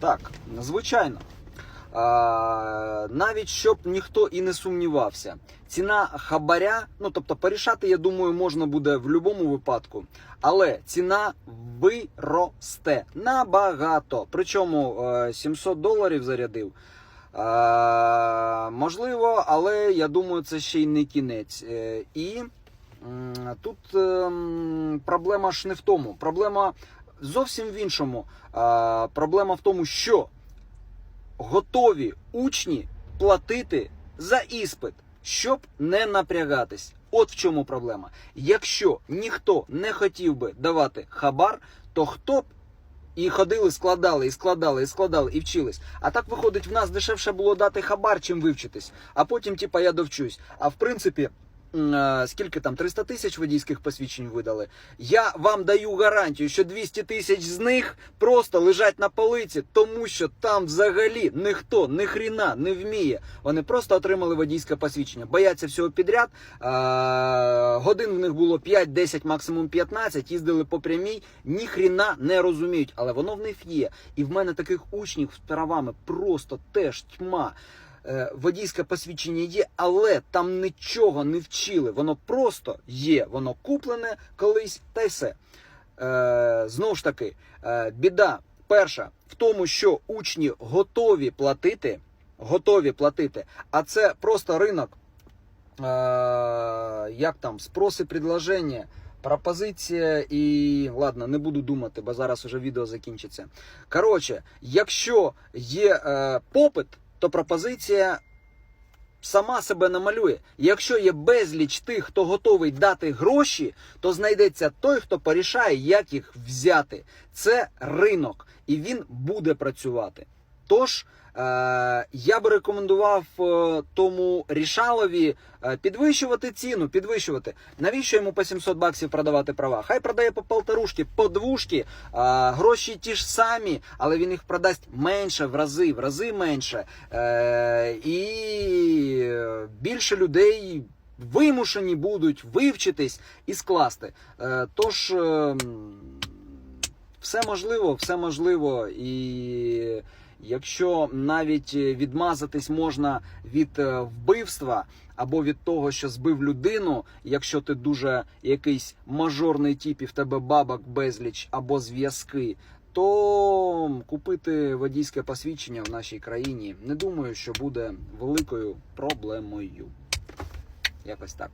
Так, звичайно. А, навіть щоб ніхто і не сумнівався. Ціна хабаря, ну тобто порішати, я думаю, можна буде в будь-якому випадку, але ціна виросте набагато. Причому е, 700 доларів зарядив. Е, можливо, але я думаю, це ще й не кінець. Е, і тут ем, проблема ж не в тому. Проблема зовсім в іншому. Е, проблема в тому, що готові учні платити за іспит, щоб не напрягатись. От в чому проблема. Якщо ніхто не хотів би давати хабар, то хто б і ходили, складали, і складали, і складали, і вчились. А так виходить, в нас дешевше було дати хабар, чим вивчитись. А потім, типа, я довчусь. А в принципі. Скільки там 300 тисяч водійських посвідчень видали? Я вам даю гарантію, що 200 тисяч з них просто лежать на полиці, тому що там взагалі ніхто ні хріна не вміє. Вони просто отримали водійське посвідчення, бояться всього підряд. А, годин в них було 5, 10, максимум 15, їздили по прямій, ні хріна не розуміють, але воно в них є. І в мене таких учнів з правами просто теж тьма. Е, Водійське посвідчення є, але там нічого не вчили. Воно просто є, воно куплене колись та й все. Е, знову ж таки, е, біда перша в тому, що учні готові платити, готові платити, а це просто ринок. Як там, спрос і предложення, пропозиція і. Ладно, не буду думати, бо зараз уже відео закінчиться. Коротше, якщо є е, попит, то пропозиція сама себе намалює. Якщо є безліч тих, хто готовий дати гроші, то знайдеться той, хто порішає, як їх взяти. Це ринок, і він буде працювати. Тож. Е, я би рекомендував е, тому рішалові е, підвищувати ціну, підвищувати. Навіщо йому по 700 баксів продавати права? Хай продає по полторушки, по двушки, гроші ті ж самі, але він їх продасть менше в рази, в рази менше. І більше людей вимушені будуть вивчитись і скласти. Тож. е, все можливо, все можливо, і якщо навіть відмазатись можна від е, вбивства або від того, що збив людину, якщо ти дуже якийсь мажорний тип і в тебе бабок безліч або зв'язки, то купити водійське посвідчення в нашій країні не думаю, що буде великою проблемою. Якось так.